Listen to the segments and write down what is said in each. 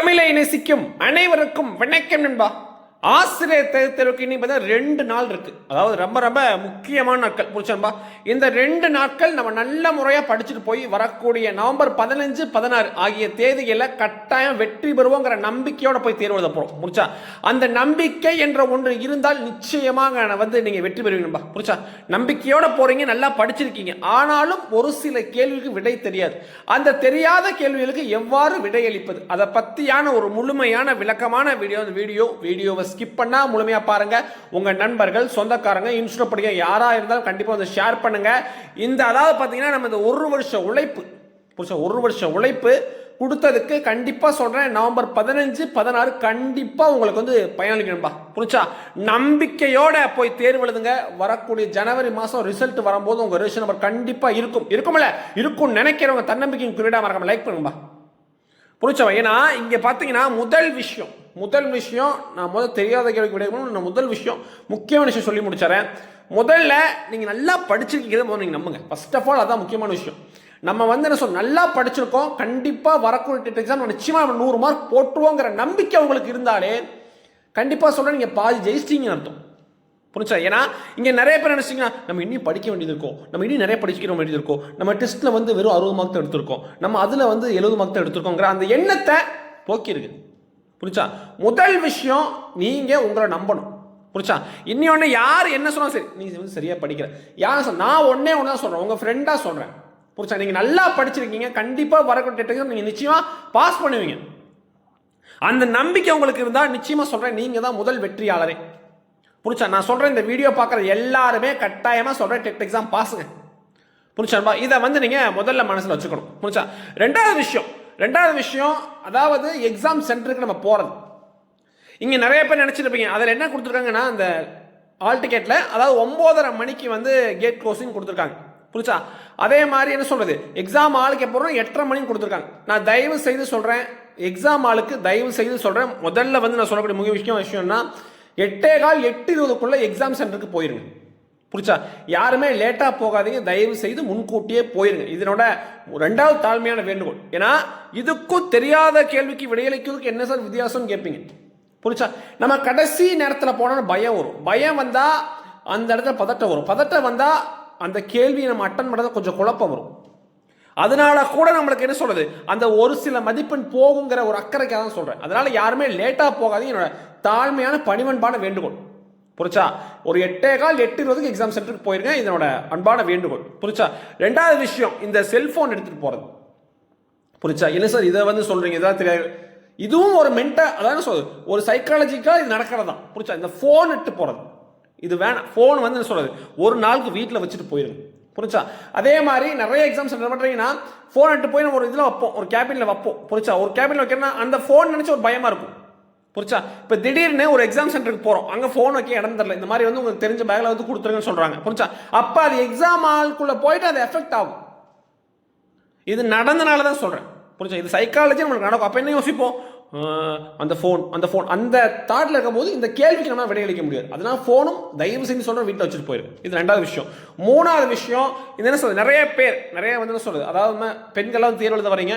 தமிழை நேசிக்கும் அனைவருக்கும் வணக்கம் நண்பா. ஆசிரியர் தேர்வுக்கு இனி பார்த்தா ரெண்டு நாள் இருக்கு. அதாவது ரொம்ப ரொம்ப முக்கியமான நாட்கள். புரிச்சன்பா இந்த ரெண்டு நாட்கள் நம்ம நல்ல முறையாக படிச்சுட்டு போய் வரக்கூடிய நவம்பர் பதினஞ்சு பதினாறு ஆகிய தேதிகளில் கட்டாயம் வெற்றி பெறுவோங்கிற நம்பிக்கையோட போய் தேர்வு எழுத போகிறோம் முடிச்சா அந்த நம்பிக்கை என்ற ஒன்று இருந்தால் நிச்சயமாக நான் வந்து நீங்கள் வெற்றி பெறுவீங்கப்பா புரிச்சா நம்பிக்கையோட போறீங்க நல்லா படிச்சிருக்கீங்க. ஆனாலும் ஒரு சில கேள்விக்கு விடை தெரியாது. அந்த தெரியாத கேள்விகளுக்கு எவ்வாறு விடையளிப்பது? அதை பற்றியான ஒரு முழுமையான விளக்கமான வீடியோ அந்த வீடியோ வீடியோவை ஸ்கிப் பண்ணா முழுமையாக பாருங்க. உங்க நண்பர்கள் சொந்தக்காரங்க இன்ஸ்டியூட் படிக்க யாரா இருந்தாலும் கண்டிப்பாக வந்து ஷேர் பண்ணுங்க. இந்த அதாவது பார்த்தீங்கன்னா நம்ம இந்த ஒரு வருஷம் உழைப்பு புரிச்சா ஒரு வருஷம் உழைப்பு கொடுத்ததுக்கு கண்டிப்பாக சொல்கிறேன் நவம்பர் பதினஞ்சு பதினாறு கண்டிப்பாக உங்களுக்கு வந்து பயனளிக்கணும்பா புரிச்சா நம்பிக்கையோட போய் தேர்வு எழுதுங்க. வரக்கூடிய ஜனவரி மாதம் ரிசல்ட் வரும்போது உங்கள் ரிஜிஸ்டர் நம்பர் கண்டிப்பாக இருக்கும். இருக்கும்ல? இருக்கும் நினைக்கிறவங்க தன்னம்பிக்கையும் குறியீடாக மறக்காம லைக் பண்ணுங்கப்பா புரிச்சவன் ஏன்னா இங்கே பார்த்தீங்கன்னா முதல் விஷயம் முதல் விஷயம் நான் முதல் தெரியாத கேள்விக்கு விடையணும் நான் முதல் விஷயம் முக்கியமான விஷயம் சொல்லி முடிச்சிடறேன். முதல்ல நீங்கள் நல்லா படிச்சிருக்கீங்க முதல்ல நீங்கள் நம்புங்க. ஃபர்ஸ்ட் ஆஃப் ஆல் அதான் முக்கியமான விஷயம். நம்ம வந்து என்ன சொல்ல நல்லா படிச்சிருக்கோம் கண்டிப்பாக வரக்கூடிய டெட் எக்ஸாம் நிச்சயமாக நம்ம நூறு மார்க் போட்டுருவோங்கிற நம்பிக்கை உங்களுக்கு இருந்தாலே கண்டிப்பாக சொல்கிறேன் நீங்கள் பாதி ஜெயிச்சிட்டீங்கன்னு அர்த்தம். புரிஞ்சா ஏன்னா இங்கே நிறைய பேர் நினச்சிங்கன்னா நம்ம இன்னும் படிக்க வேண்டியது இருக்கும். நம்ம இன்னும் நிறைய படிக்க வேண்டியது இருக்கும். நம்ம டெஸ்ட்டில் வந்து வெறும் அறுபது மார்க் தான் எடுத்திருக்கோம். நம்ம அதில் வந்து எழுபது மார்க் தான் எடுத்திருக்கோங்கிற அந்த எண்ணத்தை போக்கியிருக்குது புரிச்சா முதல் விஷயம் நீங்கள் உங்களை நம்பணும். புரிச்சா இன்னொன்று யார் என்ன சொன்னாலும் சரி நீங்கள் வந்து சரியாக படிக்கிற. யார் சொன்ன நான் ஒன்றே ஒன்று தான் சொல்கிறேன் உங்கள் ஃப்ரெண்டாக சொல்கிறேன் புரிச்சா நீங்கள் நல்லா படிச்சிருக்கீங்க. கண்டிப்பாக வரக்கூடிய நீங்கள் நிச்சயமாக பாஸ் பண்ணுவீங்க. அந்த நம்பிக்கை உங்களுக்கு இருந்தால் நிச்சயமாக சொல்கிறேன் நீங்கள் தான் முதல் வெற்றியாளரே. புரிச்சா நான் சொல்கிறேன் இந்த வீடியோ பார்க்குற எல்லாருமே கட்டாயமாக சொல்கிறேன் டெட் எக்ஸாம் பாஸுங்க. புரிச்சான்பா இதை வந்து நீங்கள் முதல்ல மனசில் வச்சுக்கணும். புரிச்சா ரெண்டாவது விஷயம் ரெண்டாவது விஷயம் அதாவது எக்ஸாம் சென்டருக்கு நம்ம போகிறது இங்கே நிறைய பேர் நினச்சிருப்பீங்க அதில் என்ன கொடுத்துருக்காங்கன்னா அந்த ஆல் டிக்கெட்டில் அதாவது ஒம்போதரை மணிக்கு வந்து கேட் க்ளோசிங் கொடுத்துருக்காங்க. புரிச்சா அதே மாதிரி என்ன சொல்கிறது எக்ஸாம் ஆளுக்கு எப்போ எட்டரை மணிக்கு கொடுத்துருக்காங்க. நான் தயவு செய்து சொல்கிறேன் எக்ஸாம் ஆளுக்கு தயவு செய்து சொல்கிறேன் முதல்ல வந்து நான் சொல்லக்கூடிய முக்கிய விஷயம் விஷயம்னா எட்டே கால் எட்டு இருபதுக்குள்ளே எக்ஸாம் சென்டருக்கு போயிருங்க. புரிச்சா? யாருமே லேட்டாக போகாதீங்க தயவு செய்து முன்கூட்டியே போயிருங்க. இதனோட ரெண்டாவது தாழ்மையான வேண்டுகோள். ஏன்னா இதுக்கும் தெரியாத கேள்விக்கு விடையளிக்கிறதுக்கு என்ன சார் வித்தியாசம் கேட்பீங்க? புரிச்சா? நம்ம கடைசி நேரத்தில் போனால் பயம் வரும். பயம் வந்தால் அந்த இடத்துல பதட்டம் வரும். பதட்டம் வந்தால் அந்த கேள்வியை நம்ம அட்டன் பண்ணுறது கொஞ்சம் குழப்பம் வரும். அதனால கூட நம்மளுக்கு என்ன சொல்றது? அந்த ஒரு சில மதிப்பெண் போகுங்கிற ஒரு அக்கறைக்காக தான் சொல்றேன். அதனால யாருமே லேட்டாக போகாதீங்க. என்னோட தாழ்மையான பணிவன்பான வேண்டுகோள். புரிச்சா? ஒரு எட்டே கால் எட்டு இருபதுக்கு எக்ஸாம் சென்டருக்கு போயிருங்க இதனோட அன்பான வேண்டுகோள். புரிச்சா? ரெண்டாவது விஷயம் இந்த செல்போன் எடுத்துகிட்டு போகிறது புரிச்சா? என்ன சார் இதை வந்து சொல்கிறீங்க இதான் தெரியாது. இதுவும் ஒரு மென்டா அதாவது சொல்றது ஒரு சைக்காலஜிக்கா இது நடக்கிறது? தான் புரிச்சா? இந்த ஃபோன் எடுத்து போகிறது இது வேணாம். ஃபோன் வந்து என்ன சொல்கிறது ஒரு நாளுக்கு வீட்டில் வச்சுட்டு போயிருங்க. புரிச்சா? அதே மாதிரி நிறைய எக்ஸாம்ஸ் என்ன பண்ணுறீங்கன்னா ஃபோன் எடுத்து போய் நம்ம ஒரு இதில் வைப்போம். ஒரு கேபினில் வைப்போம். புரிச்சா? ஒரு கேபினில் வைக்கிறோன்னா அந்த ஃபோன் நினச்சி ஒரு பயமாக இருக்கும். புரிச்சா? இப்போ திடீர்னு ஒரு எக்ஸாம் சென்டருக்கு போகிறோம் அங்கே ஃபோன் வைக்க இடம் தரல. இந்த மாதிரி வந்து உங்களுக்கு தெரிஞ்ச பேக்கில் வந்து கொடுத்துருங்கன்னு சொல்கிறாங்க புரிச்சா அப்போ அது எக்ஸாம் ஆளுக்குள்ளே போயிட்டு அது எஃபெக்ட் ஆகும். இது நடந்தனால தான் சொல்கிறேன் புரிச்சா இது சைக்காலஜி நம்மளுக்கு நடக்கும். அப்போ என்ன யோசிப்போம்? அந்த ஃபோன் அந்த ஃபோன் அந்த தாட்டில் இருக்கும்போது இந்த கேள்விக்கு நம்ம விடையளிக்க முடியாது. அதனால ஃபோனும் தயவு செஞ்சு சொல்கிற வீட்டில் வச்சுட்டு போயிடும் இது ரெண்டாவது விஷயம். மூணாவது விஷயம் இது என்ன சொல்றது? நிறைய பேர் நிறைய வந்து என்ன சொல்றது? அதாவது நம்ம பெண்கள்லாம் தேர்வு எழுத வரீங்க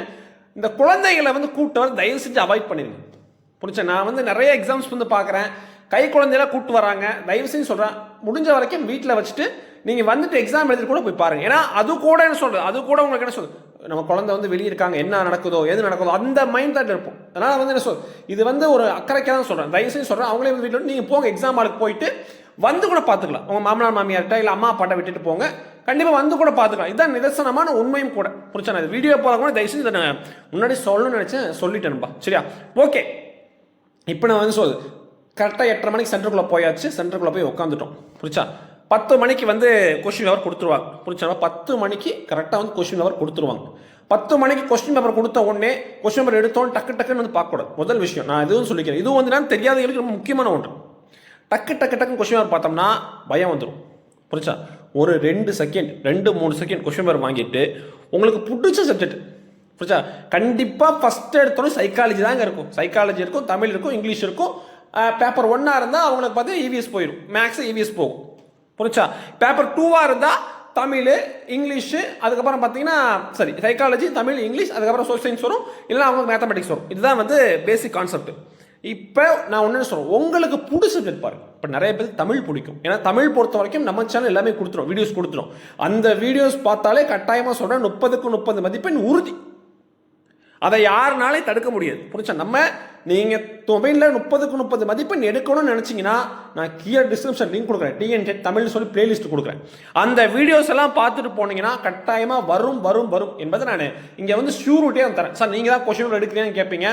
இந்த குழந்தைகளை வந்து கூட்டம் தயவு செஞ்சு அவாய்ட் பண்ணிடுங்க புரிச்சா நான் வந்து நிறைய எக்ஸாம்ஸ் வந்து பார்க்குறேன். கை குழந்தையெல்லாம் கூப்பிட்டு வராங்க. தயவு செஞ்சு சொல்கிறேன் முடிஞ்ச வரைக்கும் வீட்டில் வச்சுட்டு நீங்கள் வந்துட்டு எக்ஸாம் எழுதிட்டு கூட போய் பாருங்கள் ஏன்னா அது கூட என்ன சொல்கிறது அது கூட உங்களுக்கு என்ன சொல்றது? நம்ம குழந்தை வந்து வெளியே இருக்காங்க என்ன நடக்குதோ எது நடக்குதோ அந்த மைண்ட் தான் இருப்போம். அதனால் வந்து என்ன சொல் இது வந்து ஒரு அக்கறைக்காக தான் சொல்கிறேன் தயவு செஞ்சு சொல்கிறேன் அவங்களே வந்து வீட்டில் நீங்கள் போங்க எக்ஸாம் ஆளுக்கு போயிட்டு வந்து கூட பார்த்துக்கலாம். உங்கள் மாமனார் மாமியார்கிட்ட இல்லை அம்மா அப்பாட்ட விட்டுட்டு போங்க. கண்டிப்பாக வந்து கூட பார்த்துக்கலாம். இதுதான் நிதர்சனமான உண்மையும் கூட. புரிச்சா நான் வீடியோ போகிற கூட தயவு செஞ்சு இதை நான் முன்னாடி சொல்லணும்னு நினச்சேன் சொல்லிட்டேன்பா. சரியா? ஓகே இப்போ நான் வந்து சொல் கரெக்டாக எட்டரை மணிக்கு சென்டருக்குள்ளே போயாச்சு சென்டருக்குள்ளே போய் உட்காந்துட்டோம் புரிச்சா பத்து மணிக்கு வந்து கொஸ்டின் பேப்பர் கொடுத்துருவாங்க. புரிச்சா பத்து மணிக்கு கரெக்டாக வந்து கொஸ்டின் பேப்பர் கொடுத்துருவாங்க. பத்து மணிக்கு கொஸ்டின் பேப்பர் கொடுத்த உடனே கொஸ்டின் பேப்பர் எடுத்தோம் டக்கு டக்குன்னு வந்து பார்க்கக்கூடாது. முதல் விஷயம். நான் இதுவும் சொல்லிக்கிறேன். இதுவும் வந்து நான் தெரியாதவங்களுக்கு ரொம்ப முக்கியமான ஒன்று. டக்கு டக்கு டக்குன்னு கொஸ்டின் பேப்பர் பார்த்தோம்னா பயம் வந்துடும் புரிச்சா ஒரு ரெண்டு செகண்ட் ரெண்டு மூணு செகண்ட் கொஸ்டின் பேப்பர் வாங்கிட்டு உங்களுக்கு பிடிச்ச சப்ஜெக்ட் புரிச்சா கண்டிப்பாக ஃபஸ்ட் எடுத்தோன்னே சைக்காலஜி தாங்க இருக்கும். சைக்காலஜி இருக்கும் தமிழ் இருக்கும் இங்கிலீஷ் இருக்கும். பேப்பர் ஒன்னாக இருந்தால் அவங்களுக்கு பார்த்து இவிஎஸ் போயிடும் மேக்ஸ் இவிஎஸ் போகும். புரிச்சா பேப்பர் டூவாக இருந்தால் தமிழ் இங்கிலீஷு அதுக்கப்புறம் பார்த்தீங்கன்னா சரி சைக்காலஜி தமிழ் இங்கிலீஷ் அதுக்கப்புறம் சோஷியல் சயின்ஸ் வரும். இல்லைனா அவங்க மேத்தமெட்டிக்ஸ் வரும். இதுதான் வந்து பேசிக் கான்செப்ட் இப்போ நான் ஒன்று சொல்கிறேன் உங்களுக்கு பிடிச்ச சப்ஜெக்ட் பாருங்க. இப்போ நிறைய பேருக்கு தமிழ் பிடிக்கும். ஏன்னா தமிழ் பொறுத்த வரைக்கும் நம்ம சேனல் எல்லாமே கொடுத்துரும். வீடியோஸ் கொடுத்துரும். அந்த வீடியோஸ் பார்த்தாலே கட்டாயமாக சொல்கிறேன் முப்பதுக்கு முப்பது மதிப்பெண் உறுதி. அதை யாருனாலே தடுக்க முடியாது. புரிச்சா நம்ம நீங்கள் மொபைலில் முப்பதுக்கு முப்பது மதிப்பெண் எடுக்கணும்னு நினச்சிங்கன்னா நான் கீழே டிஸ்கிரிப்ஷன் லிங்க் கொடுக்குறேன். டிஎன்டெட் தமிழ் சொல்லி பிளேலிஸ்ட் கொடுக்குறேன். அந்த வீடியோஸ் எல்லாம் பார்த்துட்டு போனீங்கன்னா கட்டாயமாக வரும் வரும் வரும் என்பதை நான் இங்கே வந்து ஷூரிட்டியாக தரேன். சார் நீங்கள் தான் கொஷின் எடுக்கிறீங்கன்னு கேட்பீங்க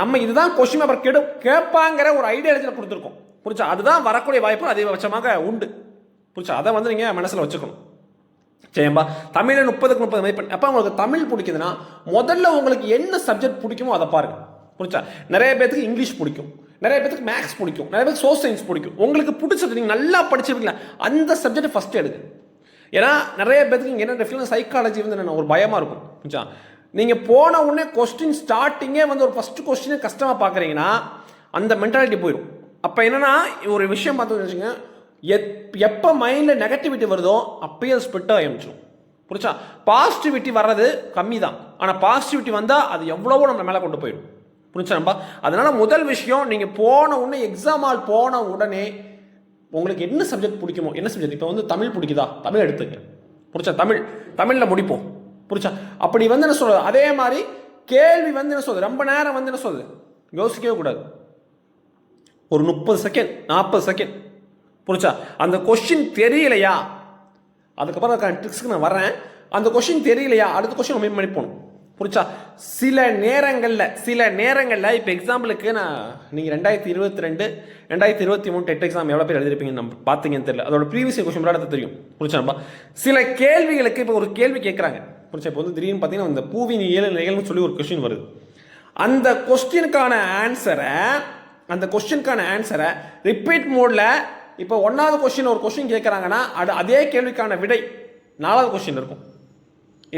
நம்ம இதுதான் கொஷின் பேப்பர் கெடு கேட்பாங்கிற ஒரு ஐடியாலஜியில் கொடுத்துருக்கோம். புரிச்சா அதுதான் வரக்கூடிய வாய்ப்பு அதிகபட்சமாக உண்டு. புரிச்சா அதை வந்து நீங்கள் மனசில் வச்சுக்கணும். சரிம்பா தமிழில் முப்பதுக்கு முப்பது மதிப்பெண் அப்போ உங்களுக்கு தமிழ் பிடிக்குதுன்னா முதல்ல உங்களுக்கு என்ன சப்ஜெக்ட் பிடிக்குமோ அதை பாருங்கள் புரிச்சா நிறைய பேத்துக்கு இங்கிலீஷ் பிடிக்கும். நிறைய பேத்துக்கு மேக்ஸ் பிடிக்கும். நிறைய பேருக்கு சோஷியல் சயின்ஸ் பிடிக்கும். உங்களுக்கு பிடிச்சது நீங்கள் நல்லா படிச்சிருக்கீங்களா அந்த சப்ஜெக்ட் ஃபஸ்ட்டு எடுங்க. ஏன்னா நிறைய பேத்துக்கு இங்கே என்ன சைக்காலஜி வந்து என்ன ஒரு பயமாக இருக்கும். புரிச்சா நீங்கள் போன உடனே கொஸ்டின் ஸ்டார்டிங்கே வந்து ஒரு ஃபஸ்ட்டு கொஸ்டினே கஷ்டமாக பார்க்குறீங்கன்னா அந்த மென்டாலிட்டி போயிடும் அப்போ என்னென்னா ஒரு விஷயம் பார்த்து வச்சுங்க எப் எப்போ மைண்டில் நெகட்டிவிட்டி வருதோ அப்பயே அது ஸ்பிட் புரிச்சா பாசிட்டிவிட்டி வர்றது கம்மி தான் ஆனால் பாசிட்டிவிட்டி வந்தால் அது எவ்வளவோ நம்ம மேலே கொண்டு போயிடும். புரிச்சாம்பா அதனால் முதல் விஷயம் நீங்கள் போன உடனே எக்ஸாம் ஆல் போன உடனே உங்களுக்கு என்ன சப்ஜெக்ட் பிடிக்குமோ என்ன சப்ஜெக்ட் இப்போ வந்து தமிழ் பிடிக்குதா? தமிழ் எடுத்துங்க. புரிச்சா தமிழ் தமிழில் முடிப்போம். புரிச்சா அப்படி வந்து என்ன சொல்றது? அதே மாதிரி கேள்வி வந்து என்ன சொல்றது? ரொம்ப நேரம் வந்து என்ன சொல்றது? யோசிக்கவே கூடாது. ஒரு முப்பது செகண்ட் நாற்பது செகண்ட் புரிச்சா அந்த கொஷின் தெரியலையா? அதுக்கப்புறம் அதுக்கான ட்ரிக்ஸ்க்கு நான் வரேன் அந்த கொஷின் தெரியலையா? அடுத்த கொஷின் மீன் பண்ணி போகணும் புரிச்சா சில நேரங்களில் சில நேரங்களில் இப்போ எக்ஸாம்பிளுக்கு நான் நீங்கள் ரெண்டாயிரத்தி இருபத்தி ரெண்டு ரெண்டாயிரத்தி இருபத்தி மூணு டெட் எக்ஸாம் எவ்வளோ பேர் எழுதிருப்பீங்கன்னு நம்ம பார்த்தீங்கன்னு தெரியல. அதோட ப்ரீவியஸ் கொஷின் விளையாட தெரியும். புரிச்சா நம்ம? சில கேள்விகளுக்கு இப்போ ஒரு கேள்வி கேட்குறாங்க புரிச்சா இப்போ வந்து திடீர்னு பார்த்தீங்கன்னா இந்த பூவின் ஏழு நிலைகள்னு சொல்லி ஒரு கொஷின் வருது. அந்த கொஸ்டினுக்கான ஆன்சரை அந்த கொஸ்டினுக்கான ஆன்சரை ரிப்பீட் மோடில் இப்போ ஒன்றாவது கொஷின் ஒரு கொஸ்டின் கேட்குறாங்கன்னா அது அதே கேள்விக்கான விடை நாலாவது கொஸ்டின் இருக்கும்.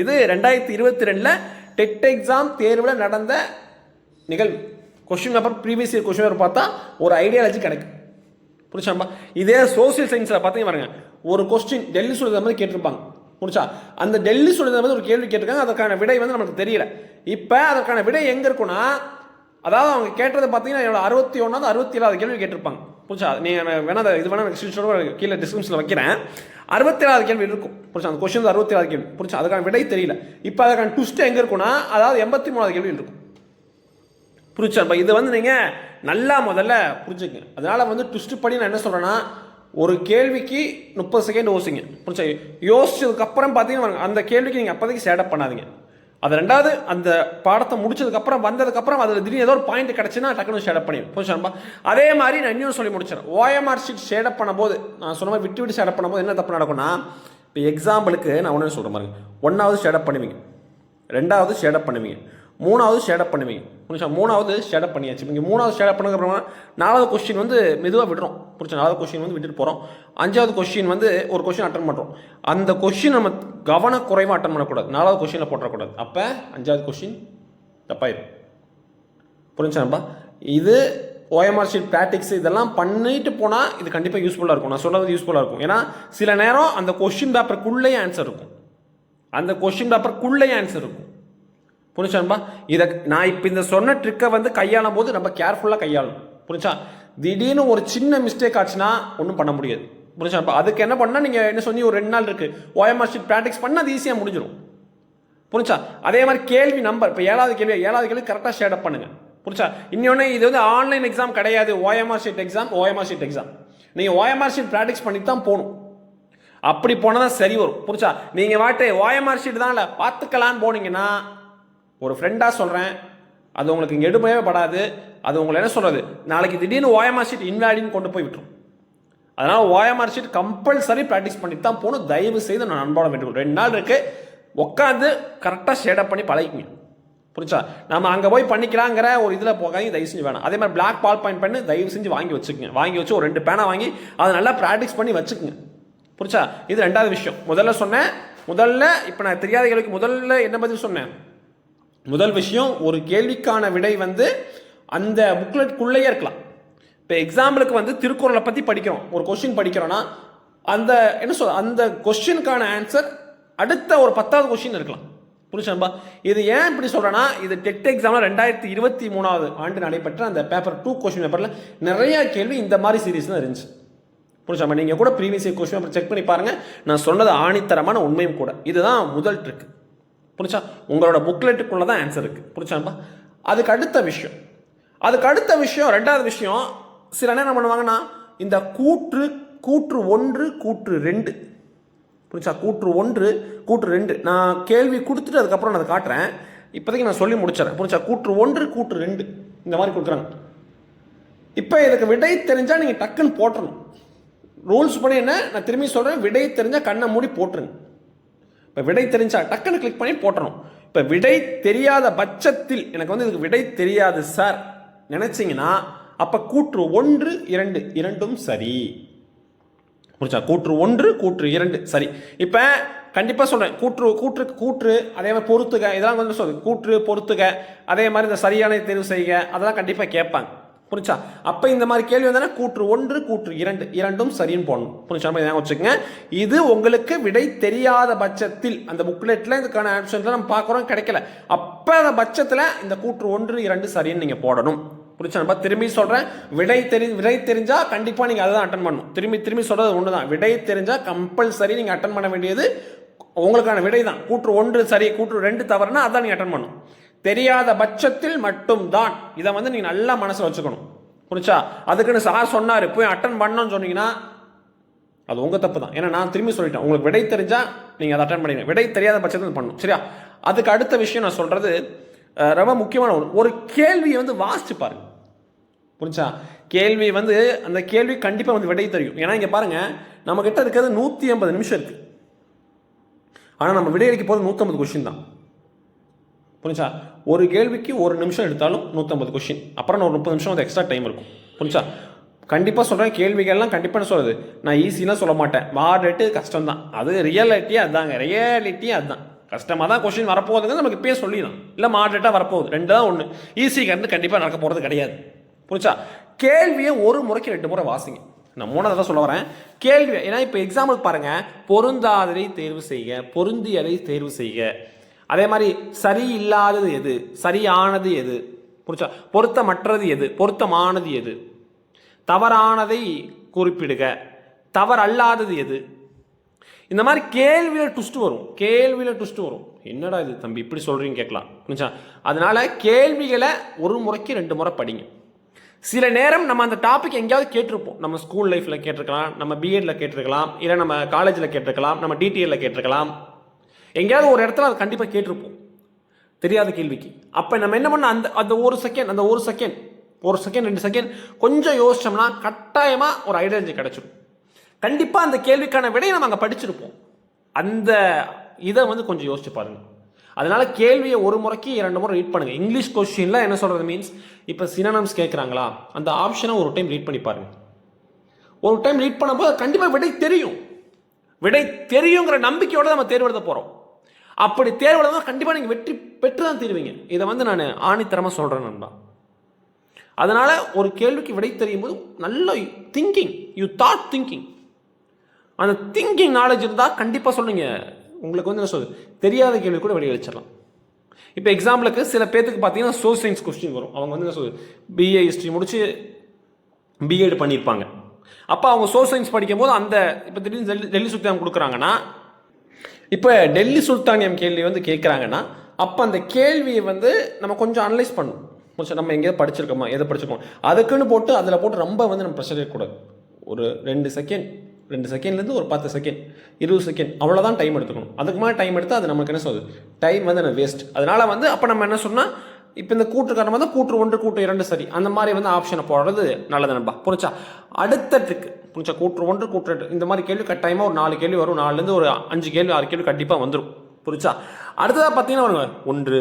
இது ரெண்டாயிரத்தி இருபத்தி ரெண்டில் டெட் எக்ஸாம் தேர்வில் நடந்த நிகழ்வு. Question paper previous year question paper பார்த்தா ஒரு ஐடியாலஜி கிடைக்கும் புரிச்சாம்பா இதே சோசியல் சயின்ஸில் பார்த்தீங்க பாருங்க ஒரு கொஸ்டின் டெல்லி சொல்லுற மாதிரி கேட்டிருப்பாங்க. புரிச்சா அந்த டெல்லி சொல்லுற மாதிரி ஒரு கேள்வி கேட்டிருக்காங்க அதற்கான விடை வந்து நமக்கு தெரியல. இப்போ அதற்கான விடை எங்கே இருக்குன்னா அதாவது அவங்க கேட்டது பார்த்தீங்கன்னா எவ்வளோ அறுபத்தி ஒன்றாவது அறுபத்தி ஏழாவது கேள்வி கேட்டிருப்பாங்க. புரிச்சா நீங்கள் வேணா இது வேணா ஸ்கிரீன்ஷாட் கீழே டிஸ்கிரிப்ஷனில் வைக்கிறேன். அறுபத்தி ஏழாவது கேள்வி இருக்கும். புரிச்சா அந்த கொஸ்டின் அறுபத்தி ஏழாவது கேள்வி. புரிச்சா அதுக்கான விடை தெரியல. இப்போ அதுக்கான ட்விஸ்ட் எங்கே இருக்குன்னா அதாவது எண்பத்தி மூணாவது கேள்வி இருக்கும். புரிச்சா இப்போ இதை வந்து நீங்கள் நல்லா முதல்ல புரிஞ்சுங்க. அதனால் வந்து ட்விஸ்ட் படி நான் என்ன சொல்கிறேன்னா ஒரு கேள்விக்கு முப்பது செகண்ட் யோசிங்க. புரிச்சா யோசிச்சதுக்கப்புறம் பார்த்தீங்கன்னா அந்த கேள்விக்கு நீங்கள் அப்போதைக்கு சேடப் பண்ணாதீங்க. அது ரெண்டாவது அந்த பாடத்தை முடிச்சதுக்கப்புறம் வந்ததுக்கப்புறம் அதில் திடீர்னு ஏதோ ஒரு பாயிண்ட் கிடச்சுன்னா டக்குனு ஷேடப் பண்ணி புரிஞ்சுப்பா அதே மாதிரி நான் இன்னும் சொல்லி முடிச்சிடறேன். ஓஎம்ஆர் ஷீட் ஷேடப் பண்ணும்போது நான் சொன்ன மாதிரி விட்டு விட்டு ஷேடப் பண்ணும்போது என்ன தப்பு நடக்கும்னா இப்போ எக்ஸாம்பிளுக்கு நான் ஒன்று சொல்கிறேன் பாருங்க. ஒன்றாவது ஷேடப் பண்ணுவீங்க. ரெண்டாவது ஷேடப் பண்ணுவீங்க. மூணாவது ஷேடப் பண்ணுவீங்க. புரிஞ்சா மூணாவது ஷேடப் பண்ணியாச்சு. நீங்கள் மூணாவது ஷேடப் பண்ணதுக்கப்புறமா நாலாவது கொஸ்டின் வந்து மெதுவாக விடுறோம். புரிஞ்சா நாலாவது கொஸ்டின் வந்து விட்டுட்டு போகிறோம் அஞ்சாவது கொஸ்டின் வந்து ஒரு கொஸ்டின் அட்டன் பண்ணுறோம் அந்த கொஸ்டின் நம்ம கவனக்குறைவாக அட்டன் பண்ணக்கூடாது. நாலாவது கொஸ்டினில் போட்டுறக்கூடாது. அப்போ அஞ்சாவது கொஸ்டின் தப்பாயிரும். புரிஞ்சாப்பா இது ஓஎம்ஆர் ஷீட் ப்ராக்டிக்ஸ் இதெல்லாம் பண்ணிட்டு போனால் இது கண்டிப்பாக யூஸ்ஃபுல்லாக இருக்கும். நான் சொல்கிறது யூஸ்ஃபுல்லாக இருக்கும். ஏன்னா சில நேரம் அந்த கொஸ்டின் பேப்பருக்குள்ளேயே ஆன்சர் இருக்கும். அந்த கொஸ்டின் பேப்பருக்குள்ளேயே ஆன்சர் இருக்கும். புரிஞ்சான்பா இதை நான் இப்போ இந்த சொன்ன ட்ரிக்கை வந்து கையாளும் போது நம்ம கேர்ஃபுல்லாக கையாளணும். புரிஞ்சா திடீர்னு ஒரு சின்ன மிஸ்டேக் ஆச்சுன்னா ஒன்றும் பண்ண முடியாது. புரிஞ்சான்பா அதுக்கு என்ன பண்ணால் நீங்கள் என்ன சொன்னி ஒரு ரெண்டு நாள் இருக்குது ஓஎம்ஆர் ஷீட் ப்ராக்டிஸ் பண்ணால் அது ஈஸியாக முடிஞ்சிடும் புரிஞ்சா அதே மாதிரி கேள்வி நம்பர் இப்போ ஏழாவது கேள்வி ஏழாவது கேள்வி கரெக்டாக ஷேடப் பண்ணுங்க. புரிச்சா இன்னொன்று இது வந்து ஆன்லைன் எக்ஸாம் கிடையாது. OMR sheet exam OMR sheet exam நீங்கள் ஓஎம்ஆர் ஷீட் ப்ராக்டிஸ் பண்ணி தான் போகணும். அப்படி போனால் தான் சரி வரும். புரிச்சா நீங்கள் வாட்டு ஓஎம்ஆர் ஷீட் தான் இல்லை பார்த்துக்கலான்னு போனீங்கன்னா ஒரு ஃப்ரெண்டாக சொல்கிறேன் அது உங்களுக்கு இங்கே எடுமையே படாது. அது உங்களை என்ன சொல்கிறது நாளைக்கு திடீர்னு ஓஎம்ஆர் ஷீட் இன்வேலின்னு கொண்டு போய் விட்டுரும். அதனால் ஓஎம்ஆர் ஷீட் கம்பல்சரி ப்ராக்டிஸ் பண்ணி தான் போகணும். தயவு செய்து நான் அன்பாட வேண்டுகோள். ரெண்டு நாள் இருக்குது உட்காந்து கரெக்டாக ஷேடப் பண்ணி பழகிக்கணும் புரிச்சா நம்ம அங்கே போய் பண்ணிக்கலாங்கிற ஒரு இதில் போகாதீங்க. தயவு செஞ்சு வேணாம். அதே மாதிரி பிளாக் பால் பாயிண்ட் பண்ணி தயவு செஞ்சு வாங்கி வச்சுக்கோங்க. வாங்கி வச்சு ஒரு ரெண்டு பேனா வாங்கி அதை நல்லா ப்ராக்டிஸ் பண்ணி வச்சுக்கோங்க. புரிச்சா இது ரெண்டாவது விஷயம். முதல்ல சொன்னேன். முதல்ல இப்போ நான் தெரியாத கேள்விக்கு முதல்ல என்ன பதில் சொன்னேன்? முதல் விஷயம் ஒரு கேள்விக்கான விடை வந்து அந்த புக்லெட்குள்ளேயே இருக்கலாம். இப்போ எக்ஸாம்பிளுக்கு வந்து திருக்குறளை பற்றி படிக்கிறோம். ஒரு கொஷின் படிக்கிறோன்னா அந்த என்ன சொல் அந்த கொஸ்டினுக்கான ஆன்சர் அடுத்த ஒரு பத்தாவது கொஸ்டின் இருக்கலாம். புரிஞ்சும்பா இது ஏன் இப்படி சொல்கிறேன்னா இது டெட் எக்ஸாமில் ரெண்டாயிரத்தி இருபத்தி மூணாவது ஆண்டு நடைபெற்ற அந்த பேப்பர் டூ கொஷின் பேப்பரில் நிறையா கேள்வி இந்த மாதிரி சீரிஸ் தான் இருந்துச்சு புரிஞ்சாமா நீங்கள் கூட ப்ரீவியஸ் கொஷின் பேப்பர் செக் பண்ணி பாருங்கள் நான் சொன்னது ஆணித்தரமான உண்மையும் கூட. இதுதான் முதல் ட்ரிக் புரிச்சா உங்களோட புக்லெட்டுக்குள்ள தான் ஆன்சர் இருக்குது புரிச்சாம்பா அதுக்கு அடுத்த விஷயம். அதுக்கு அடுத்த விஷயம் ரெண்டாவது விஷயம் சில நேரம் என்ன பண்ணுவாங்கன்னா இந்த கூற்று கூற்று ஒன்று கூற்று ரெண்டு. புரிச்சா கூற்று ஒன்று கூற்று ரெண்டு. நான் கேள்வி கொடுத்துட்டு அதுக்கப்புறம் நான் அதை காட்டுறேன். இப்போதைக்கு நான் சொல்லி முடிச்சிடறேன். புரிச்சா கூற்று ஒன்று கூற்று ரெண்டு. இந்த மாதிரி கொடுக்குறாங்க. இப்போ இதுக்கு விடை தெரிஞ்சால் நீங்கள் டக்குன்னு போட்டுறணும். ரூல்ஸ் படி என்ன? நான் திரும்பி சொல்கிறேன் விடை தெரிஞ்சால் கண்ணை மூடி போட்டுருங்க. இப்போ விடை தெரிஞ்சா டக்குன்னு கிளிக் பண்ணி போட்டணும் இப்போ விடை தெரியாத பட்சத்தில் எனக்கு வந்து இதுக்கு விடை தெரியாது சார் நினச்சிங்கன்னா அப்போ கூற்று ஒன்று இரண்டு இரண்டும் சரி. புரிச்சா கூற்று ஒன்று கூற்று இரண்டு சரி. இப்போ கண்டிப்பாக சொல்கிறேன் கூற்று கூற்று கூற்று அதே மாதிரி பொறுத்துக இதெல்லாம் வந்து சொல்லுங்கள் கூற்று பொறுத்துக அதே மாதிரி இந்த சரியான தேர்வு செய்க அதெல்லாம் கண்டிப்பாக கேட்பாங்க. புரிச்சா அப்போ இந்த மாதிரி கேள்வி வந்தால் கூற்று ஒன்று கூற்று இரண்டு இரண்டும் சரின்னு போடணும். புரிச்சா மாதிரி வச்சுக்கோங்க. இது உங்களுக்கு விடை தெரியாத பட்சத்தில் அந்த புக்லெட்டில் இதுக்கான ஆப்ஷன்ஸ் நம்ம பார்க்குறோம் கிடைக்கல. அப்போ அந்த பட்சத்தில் இந்த கூற்று ஒன்று இரண்டு சரின்னு நீங்கள் போடணும். புரிச்சா நம்ம திரும்பி சொல்கிறேன் விடை தெரி விடை தெரிஞ்சால் கண்டிப்பாக நீங்கள் அதை தான் அட்டன் பண்ணணும். திரும்பி திரும்பி சொல்கிறது ஒன்று தான். விடை தெரிஞ்சால் கம்பல்சரி நீங்கள் அட்டன் பண்ண வேண்டியது உங்களுக்கான விடை தான். கூற்று ஒன்று சரி கூற்று ரெண்டு தவறுனா அதான் நீங்கள் அட்டன் பண்ணணும். தெரியாத பட்சத்தில் மட்டும்தான். இதை வந்து நீங்கள் நல்லா மனசில் வச்சுக்கணும். புரிச்சா அதுக்குன்னு சார் சொன்னார். போய் அட்டன் பண்ணணும்னு சொன்னீங்கன்னா அது உங்கள் தப்பு தான் ஏன்னா நான் திரும்பி சொல்லிட்டேன். உங்களுக்கு விடை தெரிஞ்சால் நீங்கள் அதை அட்டன் பண்ணிடுங்க. விடை தெரியாத பட்சத்தில் பண்ணணும் சரியா? அதுக்கு அடுத்த விஷயம் நான் சொல்கிறது ரொம்ப முக்கியமான ஒன்று ஒரு கேள்வியை வந்து வாசிச்சு பாருங்க. புரிஞ்சா? கேள்வி வந்து அந்த கேள்வி கண்டிப்பாக வந்து விடை தெரியும். ஏன்னா இங்கே பாருங்கள் நம்மக்கிட்ட இருக்கிறது நூற்றி ஐம்பது நிமிஷம் இருக்குது ஆனால் நம்ம விடையளிக்க போகிறது நூற்றம்பது கொஷின் தான். புரிஞ்சா? ஒரு கேள்விக்கு ஒரு நிமிஷம் எடுத்தாலும் நூற்றம்பது கொஷின் அப்புறம் நான் ஒரு முப்பது நிமிஷம் வந்து எக்ஸ்ட்ரா டைம் இருக்கும். புரிஞ்சா? கண்டிப்பாக சொல்கிறேன் கேள்விகள்லாம் கண்டிப்பாக நான் சொல்லுது நான் ஈஸிலாம் சொல்ல மாட்டேன். மாடரேட்டு கஷ்டம் தான் அது ரியாலிட்டியே அதுதாங்க ரியாலிட்டியே அதுதான் கஷ்டமாக தான் கொஷின் வரப்போகுதுங்க நமக்கு இப்பயே சொல்லிடலாம். இல்லை மாட்ரேட்டாக வரப்போகுது. ரெண்டு தான் ஒன்று ஈஸி கண்டு கண்டிப்பாக நடக்க போகிறது கிடையாது. புரிஞ்சா? கேள்வியை ஒரு முறைக்கு ரெண்டு முறை வாசிங்க. நான் மூணாவது தான் சொல்ல வரேன். கேள்வி ஏன்னா இப்போ எக்ஸாம்பிள் பாருங்கள் பொருந்தாததை தேர்வு செய்க பொருந்தியதை தேர்வு செய்க. அதே மாதிரி சரியில்லாதது எது? சரியானது எது? புரிச்சா பொருத்தமற்றது எது? பொருத்தமானது எது? தவறானதை குறிப்பிடுக. தவறல்லாதது எது? இந்த மாதிரி கேள்வியில் ட்விஸ்ட் வரும். கேள்வியில் ட்விஸ்ட் வரும். என்னடா இது தம்பி இப்படி சொல்கிறீங்க கேட்கலாம். புரிஞ்சா? அதனால் கேள்விகளை ஒரு முறைக்கு ரெண்டு முறை படிங்க. சில நேரம் நம்ம அந்த டாபிக் எங்கேயாவது கேட்டிருப்போம். நம்ம ஸ்கூல் லைஃப்பில் கேட்டிருக்கலாம் நம்ம பிஎட்ல கேட்டிருக்கலாம் இல்லை நம்ம காலேஜில் கேட்டிருக்கலாம் நம்ம டிடிஎல்ல கேட்டிருக்கலாம். எங்கேயாவது ஒரு இடத்துல அது கண்டிப்பாக கேட்டிருப்போம். தெரியாத கேள்விக்கு. அப்போ நம்ம என்ன பண்ண அந்த அந்த ஒரு செகண்ட் அந்த ஒரு செகண்ட் ஒரு செகண்ட் ரெண்டு செகண்ட் கொஞ்சம் யோசிச்சோம்னா கட்டாயமாக ஒரு ஐடியாலஜி கிடச்சிடும் கண்டிப்பாக அந்த கேள்விக்கான விடையை நம்ம அங்கே படிச்சிருப்போம். அந்த இதை வந்து கொஞ்சம் யோசிச்சு பாருங்கள் அதனால் கேள்வியை ஒரு முறைக்கு இரண்டு முறை ரீட் பண்ணுங்கள் இங்கிலீஷ் கொஸ்டின்ல என்ன சொல்கிறது மீன்ஸ் இப்போ சினனம்ஸ் கேட்குறாங்களா அந்த ஆப்ஷனை ஒரு டைம் ரீட் பண்ணி பாருங்கள் ஒரு டைம் ரீட் பண்ணும்போது கண்டிப்பாக விடை தெரியும். விடை தெரியுங்கிற நம்பிக்கையோடு நம்ம தேர்வு போகிறோம் அப்படி தேர்வு தான் கண்டிப்பாக நீங்கள் வெற்றி பெற்று தான் தீருவீங்க. இதை வந்து நான் ஆணித்தரமாக சொல்கிறேன் நண்பா. அதனால் ஒரு கேள்விக்கு விடை தெரியும் போது நல்ல திங்கிங் யூ தாட் திங்கிங் அந்த திங்கிங் நாலேஜ் இருந்தால் கண்டிப்பாக சொல்லுங்க. உங்களுக்கு வந்து என்ன சொல்லுது தெரியாத கேள்வி கூட வெளியே வச்சிடலாம் இப்போ எக்ஸாம்பிளுக்கு சில பேர்த்துக்கு பார்த்தீங்கன்னா சோசியல் சயின்ஸ் கொஸ்டின் வரும். அவங்க வந்து என்ன சொல்லுது பிஏ ஹிஸ்ட்ரி முடிச்சு பிஎட் பண்ணியிருப்பாங்க அப்போ அவங்க சோசியல் சயின்ஸ் படிக்கும்போது அந்த இப்போ திடீர்னு டெல்லி சுற்றி சுல்தானியம் கொடுக்குறாங்கன்னா இப்போ டெல்லி சுல்தானியம் கேள்வி வந்து கேட்குறாங்கன்னா அப்போ அந்த கேள்வியை வந்து நம்ம கொஞ்சம் அனலைஸ் பண்ணணும். கொஞ்சம் நம்ம எங்கேயாவது படிச்சிருக்கோமா எதை படிச்சிருக்கோம் அதுக்குன்னு போட்டு அதில் போட்டு ரொம்ப வந்து நம்ம ப்ரெஷர் இருக்கக்கூடாது ஒரு ரெண்டு செகண்ட் ரெண்டு செகண்ட்லேருந்து ஒரு பத்து செகண்ட் இருபது செகண்ட் அவ்வளோதான் டைம் எடுத்துக்கணும். அதுக்கு மேலே டைம் எடுத்தால் அது நமக்கு என்ன சொல்லுது? டைம் வந்து நம்ம வேஸ்ட் அதனால் வந்து அப்போ நம்ம என்ன சொன்னால் இப்போ இந்த கூட்டு காரணமாக தான் கூற்று ஒன்று கூட்டு இரண்டு சரி. அந்த மாதிரி வந்து ஆப்ஷனை போடுறது நல்லது நண்பா. புரிச்சா அடுத்த ட்ரிக்கு புரிச்சா கூற்று ஒன்று கூற்று ரெண்டு. இந்த மாதிரி கேள்வி கட்டாயமாக ஒரு நாலு கேள்வி வரும். நாலுலேருந்து ஒரு அஞ்சு கேள்வி ஆறு கேள்வி கண்டிப்பாக வந்துடும் புரிச்சா அடுத்ததாக பார்த்தீங்கன்னா ஒரு ஒன்று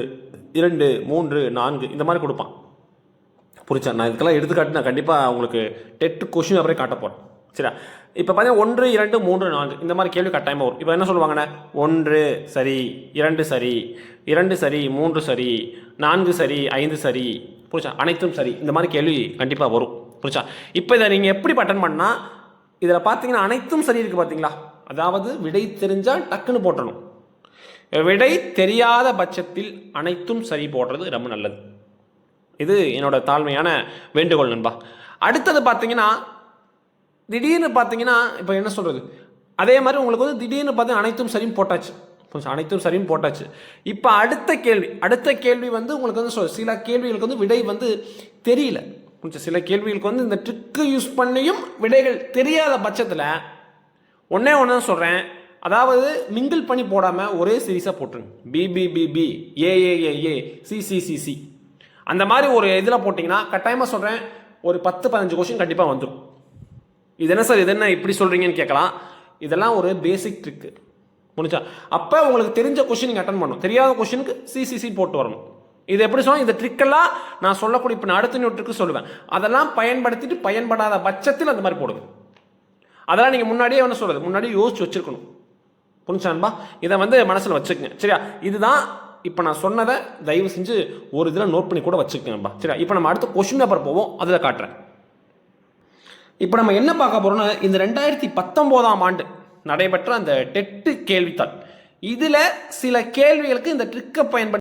இரண்டு மூன்று நான்கு. இந்த மாதிரி கொடுப்பான். புரிச்சா நான் இதுக்கெல்லாம் எடுத்துக்காட்டு நான் கண்டிப்பாக உங்களுக்கு டெட்டு கொஷின் அப்புறம் காட்ட போகிறேன் சரியா? இப்போ பார்த்தீங்கன்னா ஒன்று இரண்டு மூன்று நான்கு. இந்த மாதிரி கேள்வி கட்டாயமாக வரும். இப்போ என்ன சொல்லுவாங்கண்ணே ஒன்று சரி இரண்டு சரி இரண்டு சரி மூன்று சரி நான்கு சரி ஐந்து சரி. புரிச்சா அனைத்தும் சரி. இந்த மாதிரி கேள்வி கண்டிப்பாக வரும். புரிச்சா இப்போ இதை நீங்கள் எப்படி அட்டன் பண்ணால் இதில் பார்த்தீங்கன்னா அனைத்தும் சரி இருக்குது பார்த்தீங்களா அதாவது விடை தெரிஞ்சால் டக்குன்னு போட்டணும் விடை தெரியாத பட்சத்தில் அனைத்தும் சரி போடுறது ரொம்ப நல்லது. இது என்னோட தாழ்மையான வேண்டுகோள் நண்பா. அடுத்தது பார்த்தீங்கன்னா திடீர்னு பார்த்தீங்கன்னா இப்போ என்ன சொல்கிறது அதே மாதிரி உங்களுக்கு வந்து திடீர்னு பார்த்து அனைத்தும் சரியும் போட்டாச்சு. கொஞ்சம் அனைத்தும் சரியும் போட்டாச்சு. இப்போ அடுத்த கேள்வி அடுத்த கேள்வி வந்து உங்களுக்கு வந்து சில கேள்விகளுக்கு வந்து விடை வந்து தெரியல. கொஞ்சம் சில கேள்விகளுக்கு வந்து இந்த ட்ரிக்கு யூஸ் பண்ணியும் விடைகள் தெரியாத பட்சத்தில் ஒன்றே ஒன்று தான் சொல்கிறேன் அதாவது மிங்கிள் பண்ணி போடாமல் ஒரே சீரீஸாக போட்டுருங்க. பிபிபிபி ஏஏஏஏ சிசிசிசி அந்த மாதிரி ஒரு இதில் போட்டிங்கன்னா கட்டாயமாக சொல்கிறேன் ஒரு பத்து பதினஞ்சு கொஷின் கண்டிப்பாக வந்துடும் இது என்ன சார் இது என்ன இப்படி சொல்கிறீங்கன்னு கேட்கலாம். இதெல்லாம் ஒரு பேசிக் ட்ரிக்கு முடிஞ்சா? அப்போ உங்களுக்கு தெரிஞ்ச கொஷின் நீங்கள் அட்டன் பண்ணணும். தெரியாத கொஷினுக்கு சிசிசி போட்டு வரணும். இது எப்படி சொன்னால் இந்த ட்ரிக்கெல்லாம் நான் சொல்லக்கூடிய இப்போ நான் அடுத்த நியூ ட்ரிக்கு சொல்லுவேன். அதெல்லாம் பயன்படுத்திட்டு பயன்படாத பட்சத்தில் அந்த மாதிரி போடுங்க. அதெல்லாம் நீங்கள் முன்னாடியே என்ன சொல்கிறது முன்னாடியே யோசிச்சு வச்சிருக்கணும். புரிஞ்சான்பா இதை வந்து மனசில் வச்சுக்கங்க. சரியா? இதுதான் இப்போ நான் சொன்னதை தயவு செஞ்சு ஒரு இதில் நோட் பண்ணி கூட வச்சுக்கங்கப்பா சரியா? இப்போ நம்ம அடுத்த கொஷின் பேப்பர் போவோம். அதில் காட்டுறேன். இப்போ நம்ம என்ன பார்க்க போகிறோம்னா இந்த ரெண்டாயிரத்தி பத்தொம்போதாம் ஆண்டு நடைபெற்ற அந்த டெட்டு கேள்வித்தாள். இதில் சில கேள்விகளுக்கு இந்த ட்ரிக்கை பயன்படுத்தி